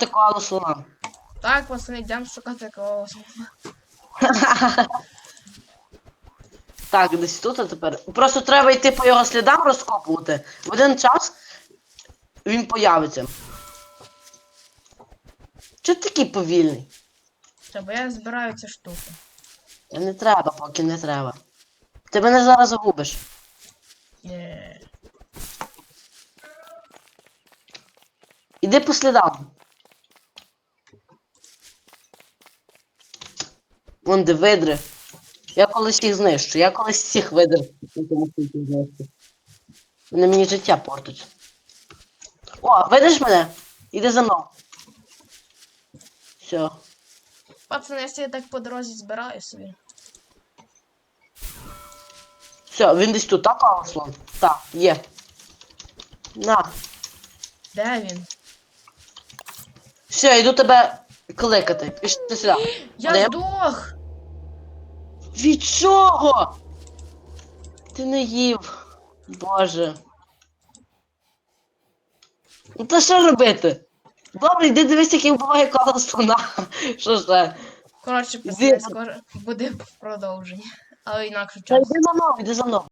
шукати коалу слона. Так, пацани, йдемо шукати когось. Так, десь тут а тепер. Просто треба йти по його слідам розкопувати. В один час він появиться. Чого ти такий повільний? Треба, я збираю ці штуки. Не треба, поки не треба. Ти мене зараз загубиш. Є. Іди по слідам. Вон де видри. Я колись їх знищу. Я колись всіх цьому знищу. Вони мені життя портять. О, видиш мене? Іди за мною. Все. Пацани, я так по дорозі збираю собі. Все, він десь тут, так, Аслан? Так, є. На. Де він? Все, йду тебе кликати. Пішли сюди. Я здох! Від чого? Ти не їв. Боже. Ну то що робити? Добре, йди дивись, який буває коло слона. Що ж? Коротше, Іди. пацани, скоро буде продовження. Але інакше час. йди за мною, йди за мною.